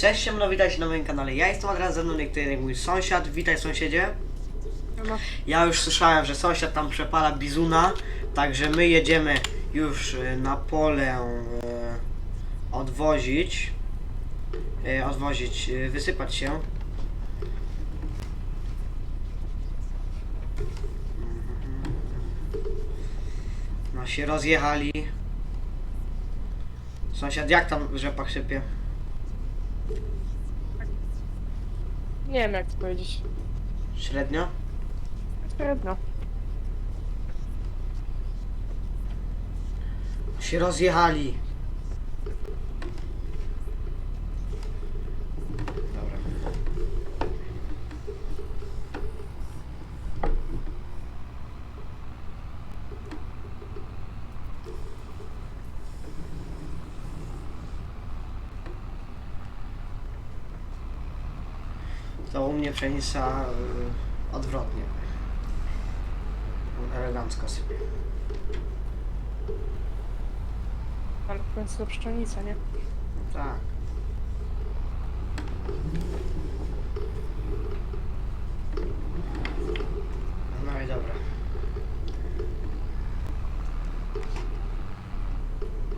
Cześć, siemno, witajcie na moim kanale. Ja jestem Adrian, ze mną niektóry mój sąsiad. Witaj sąsiedzie. No, Ja już słyszałem, że sąsiad tam przepala bizuna, także my jedziemy już e, na pole e, odwozić, e, odwozić, e, wysypać się. No się rozjechali. Sąsiad, jak tam rzepak sypie? Nie wiem jak to powiedzieć. Średnio? Średnio. się rozjechali. Dobra. To u mnie pszenica y, odwrotnie. Elegancko sypie. Ale w końcu to pszczenica, nie? No tak. No i dobra.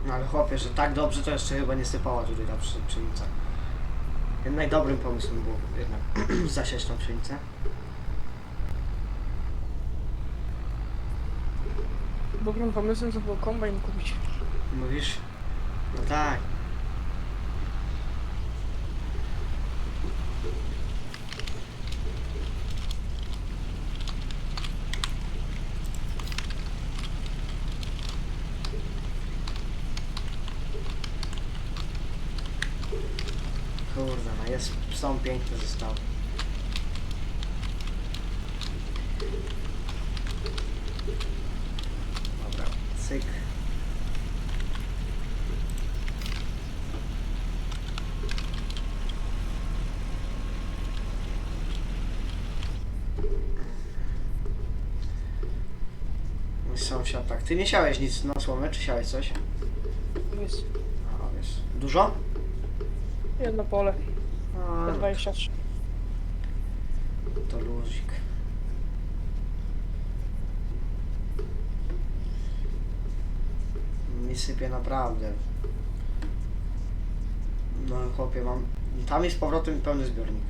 No ale chłopie, że tak dobrze to jeszcze chyba nie sypała tutaj ta pszenica. Jednak dobrym pomysłem było jednak zasiać tą pszenicę. Dobrym pomysłem to było kombajn kupić. Mówisz? No tak. Kurde, no jest, są piękne zestawy. Dobra, cyk. Mój sąsiad, tak. Ty nie siałeś nic na słomę, czy siałeś coś? Jest A, wiesz. Dużo? jedno pole, A, te 23. to luzik. Mi sypie naprawdę. No chłopie, mam... Tam jest z powrotem pełny zbiornik.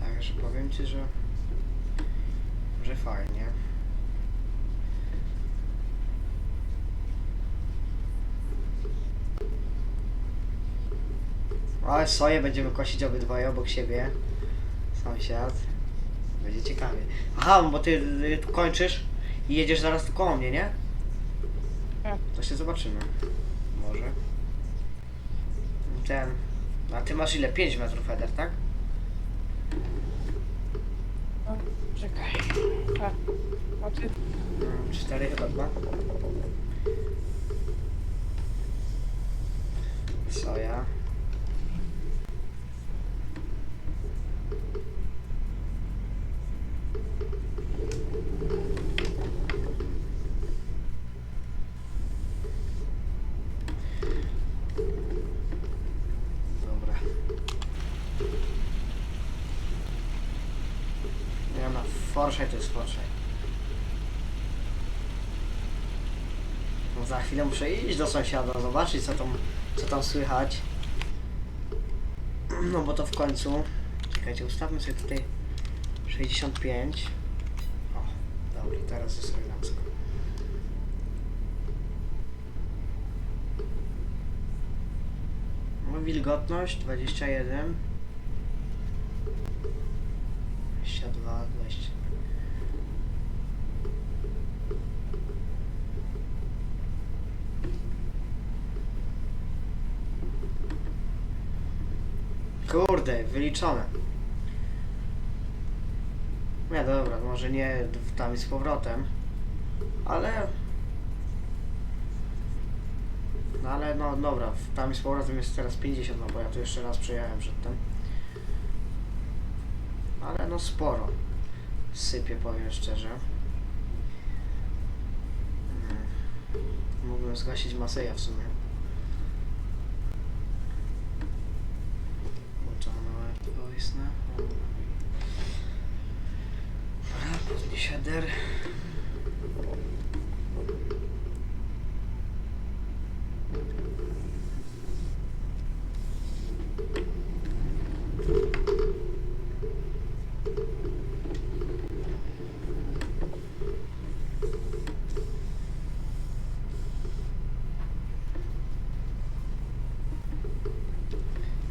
Także powiem Ci, że... Że fajnie. Ale soję będziemy kosić obydwoje obok siebie. Sąsiad. Będzie ciekawie. Aha, bo ty, ty kończysz i jedziesz zaraz tu koło mnie, nie? Tak. To się zobaczymy. Może. Ten. A ty masz ile? 5 metrów header, tak? A, czekaj. A, a ty? 4 chyba dwa. Soja. Dobra. Forszaj to jest Forszaj. No za chwilę muszę iść do sąsiada, zobaczyć co tam, co tam słychać. No bo to w końcu... Czekajcie, ustawmy sobie tutaj 65. O, dobra, teraz jest elegancko. No wilgotność 21. Kurde, wyliczone. Nie, dobra, może nie tam i z powrotem, ale... No ale no dobra, tam i z powrotem jest teraz 50, no bo ja tu jeszcze raz przejechałem przedtem. Ale no sporo. Sypie, powiem szczerze. Mm. Mógłbym zgasić Maseja w sumie. Wysnę. Dobra, podnieś header.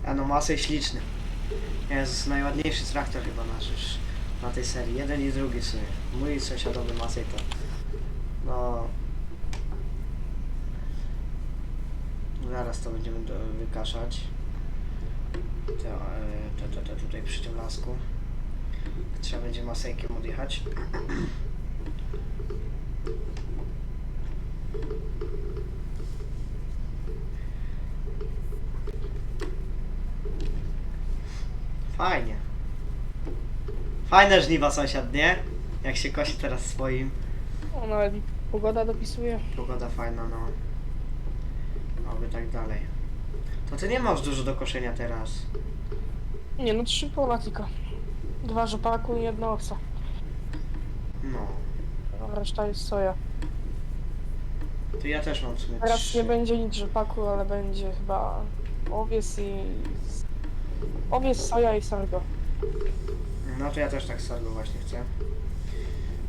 A no masy śliczny. Jest najładniejszy traktor chyba nasz już na tej serii. Jeden i drugi w sumie. Mój sąsiadowy Masej to no zaraz to będziemy do, wykaszać. To, e, to, to, to tutaj przy tym lasku. Trzeba będzie masejkiem odjechać. Fajnie. Fajne żniwa sąsiad, nie? Jak się kosi teraz swoim. O, nawet i pogoda dopisuje. Pogoda fajna, no. Oby tak dalej. To ty nie masz dużo do koszenia teraz. Nie no, trzy pola tylko. Dwa rzepaku i jedno owca. No. A reszta jest soja. To ja też mam w sumie Teraz trzy. nie będzie nic rzepaku, ale będzie chyba owiec i... Owiec, soja i sorgo. No to ja też tak sorgo właśnie chcę.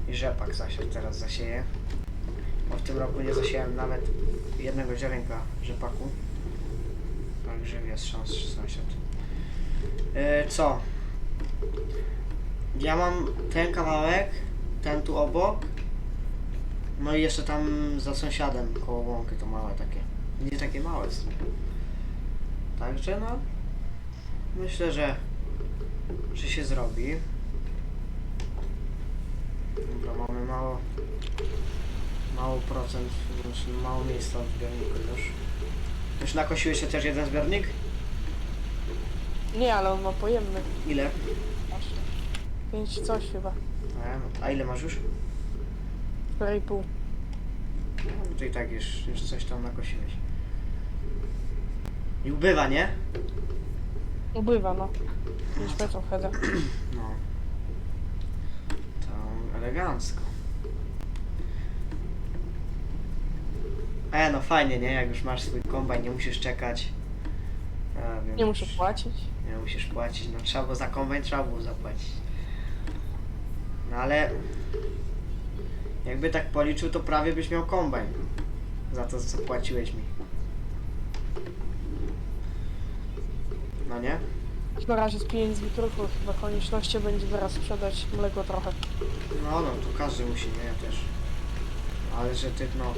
I rzepak zasiać teraz zasieję. Bo w tym roku nie zasiałem nawet jednego ziarenka rzepaku. Także jest szans sąsiad. E, co? Ja mam ten kawałek, ten tu obok. No i jeszcze tam za sąsiadem koło łąky to małe takie. Nie takie małe sumie. Także no. Myślę, że że się zrobi. Dobra, mamy mało mało procent, znaczy mało miejsca w zbiorniku już. Już nakosiłeś się też jeden zbiornik? Nie, ale on ma pojemny. Ile? Pięć coś chyba. A, no, a ile masz już? 4,5. No, to i tak już, już coś tam nakosiłeś. I ubywa, nie? No. 5 metrów header. No. To elegancko. E, no fajnie, nie? Jak już masz swój kombajn, nie musisz czekać. Wiem, Nie muszę już płacić. Nie musisz płacić. No trzeba było za kombajn, trzeba było zapłacić. No ale... Jakby tak policzył, to prawie byś miał kombajn. Za to, co płaciłeś mi. No nie? Na razie z pieniędzy tylko chyba konieczności będzie teraz sprzedać mleko trochę. No, no, to każdy musi, nie? Ja też. Ale że ty, no...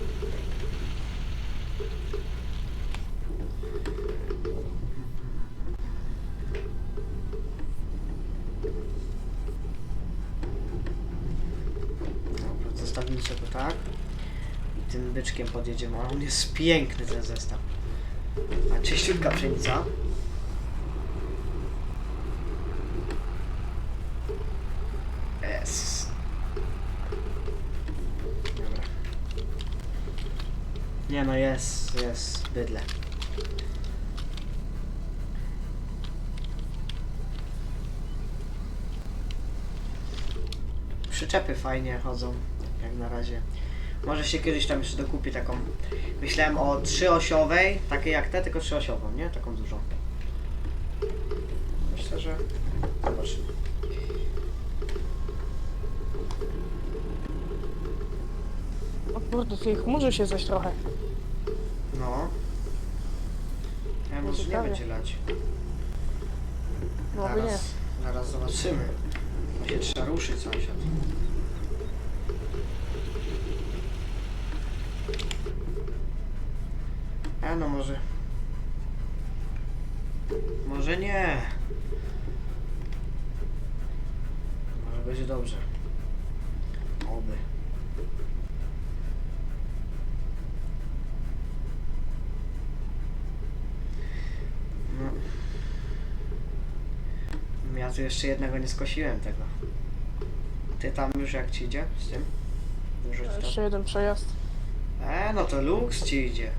Dobra, zostawimy sobie tak. I tym byczkiem podjedziemy. Ale on jest piękny, ten zestaw. A czyściutka pszenica. Bydle. Przyczepy fajnie chodzą, jak na razie. Może się kiedyś tam jeszcze dokupi taką. Myślałem o trzyosiowej, takiej jak te, tylko trzyosiową, nie? Taką dużą. Myślę, że zobaczymy. O kurde, ty chmurzy się coś trochę. No. Może nie ciekawie. będzie lać. No by nie. Zaraz, zaraz zobaczymy. Się trzeba ruszyć sąsiad. A no może. Może nie. Może będzie dobrze. Ja tu jeszcze jednego nie skosiłem tego. Ty tam już jak ci idzie z tym? Jeszcze jeden przejazd. E, no to luks ci idzie.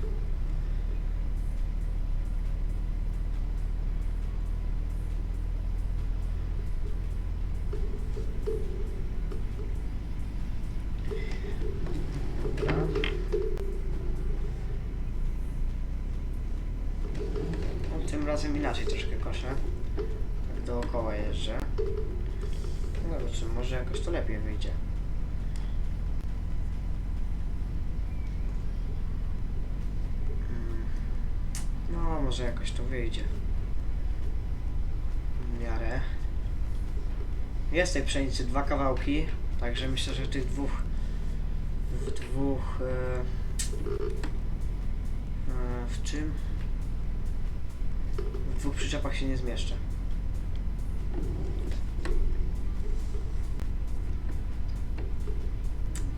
Może jakoś to wyjdzie. W miarę. Jest tej pszenicy dwa kawałki, także myślę, że tych dwóch w dwóch e, e, w czym? W dwóch przyczepach się nie zmieszczę.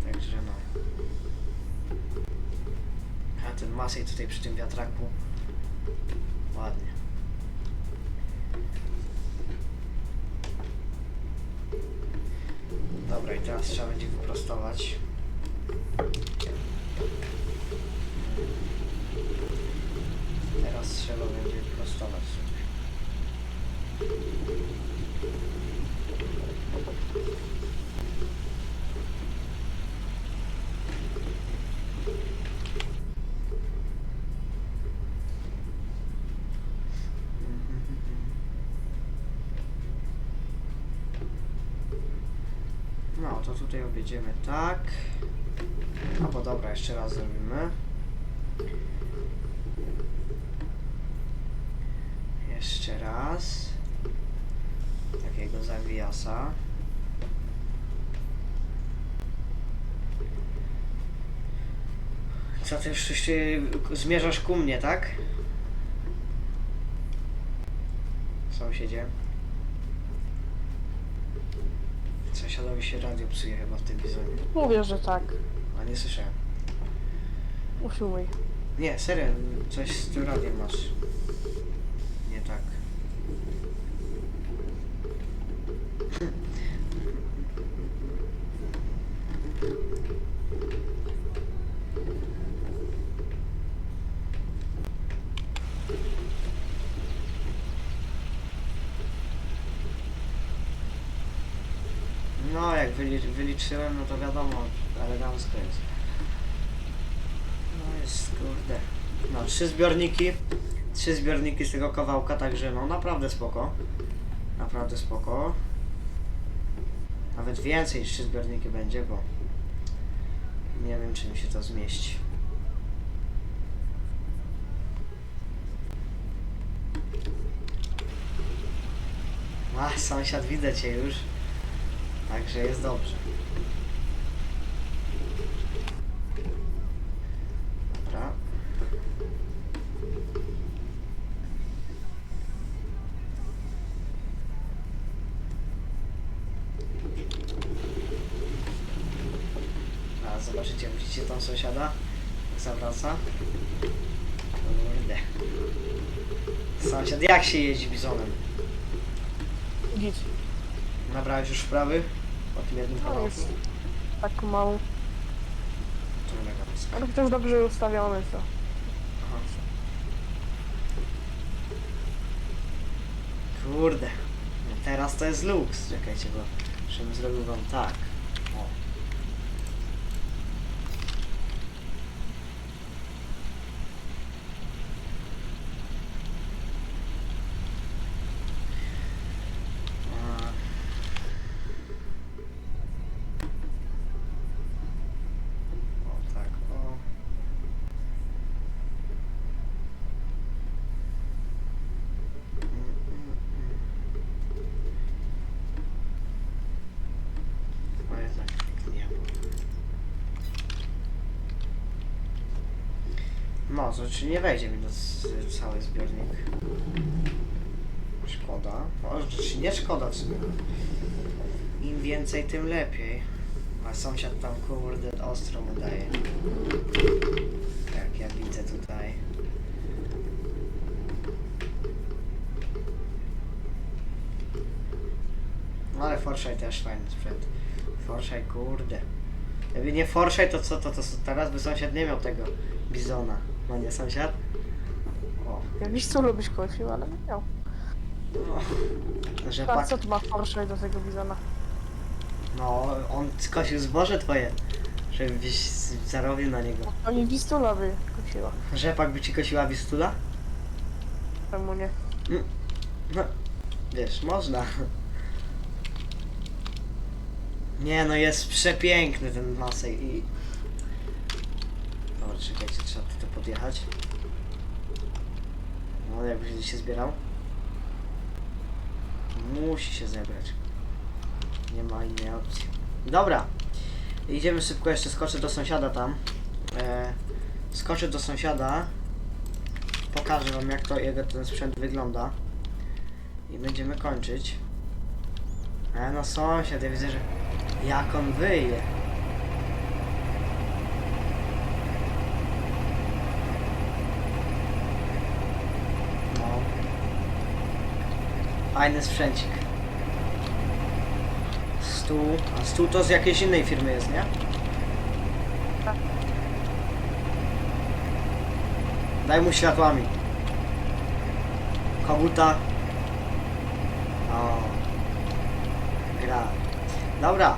Także no. A ten masej tutaj przy tym wiatraku. Ładnie. Dobra, i teraz trzeba będzie wyprostować. Teraz trzeba będzie wyprostować to tutaj objedziemy tak. No bo dobra, jeszcze raz zrobimy. Jeszcze raz. Takiego zawijasa. Co ty już zmierzasz ku mnie, tak? Sąsiedzie. Sąsiadowi się radio psuje chyba w tym bizonie. Mówię, że tak. A nie słyszałem. Usiłuj. Nie, serio, coś z tym radiem masz. Nie tak. No, jak wyli wyliczyłem, no to wiadomo, elegancko jest. No jest, kurde. No, trzy zbiorniki. Trzy zbiorniki z tego kawałka, także no naprawdę spoko. Naprawdę spoko. Nawet więcej niż trzy zbiorniki będzie, bo nie wiem, czy mi się to zmieści. A, sąsiad, widzę cię już. Także jest dobrze. Dobra. A zobaczycie, widzicie tam sąsiada? Jak zawraca. Kurde. Sąsiad, jak się jeździ bizonem? Git. Nabrałeś już wprawy? Po tym jednym No kawałku? jest tak mało. To mega blisko. Ale jest dobrze ustawione to. Aha. Kurde. No teraz to jest luks. Czekajcie, bo żebym zrobił wam tak. O. A. O tak, o. O jest tak pięknie. No, to czy nie wejdzie mi do cały zbiornik? Szkoda. Może czy nie szkoda w sumie. Im więcej, tym lepiej. A sąsiad tam kurde ostro mu daje. Jak ja widzę tutaj. No ale Forshaj też fajny sprzęt. Forshaj, kurde. Gdyby nie Forshaj, to co, to, to, teraz by sąsiad nie miał tego bizona. No nie sąsiad? O, Ja wiesz co lubisz kosił, ale nie miał. no. Rzepak, co tu ma Porsche do tego bizona? no on skosił zboże twoje, żebyś zarobił na niego. Oni wistula by kosiła. Rzepak by ci kosiła wistula? Czemu nie? No, wiesz, można. Nie no, jest przepiękny ten masej i... Dobra, czekajcie, trzeba tu podjechać. No, jakby się się zbierał. Musi się zebrać. Nie ma innej opcji. Dobra. Idziemy szybko, jeszcze skoczę do sąsiada tam. E, skoczę do sąsiada. Pokażę wam jak to jego ten sprzęt wygląda. I będziemy kończyć. E no sąsiad, ja widzę, że jak on wyje. No. Fajny sprzęcik. Stół. A stół to z jakiejś innej firmy jest, nie? Tak. Daj mu światłami. Koguta. O. Gra. Dobra.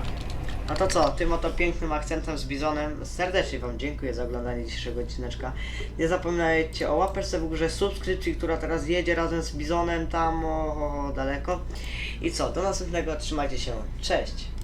No to co, tym oto pięknym akcentem z Bizonem serdecznie Wam dziękuję za oglądanie dzisiejszego odcineczka. Nie zapominajcie o łapeczce w górze, subskrypcji, która teraz jedzie razem z Bizonem tam o, o, daleko. I co, do następnego, trzymajcie się. Cześć!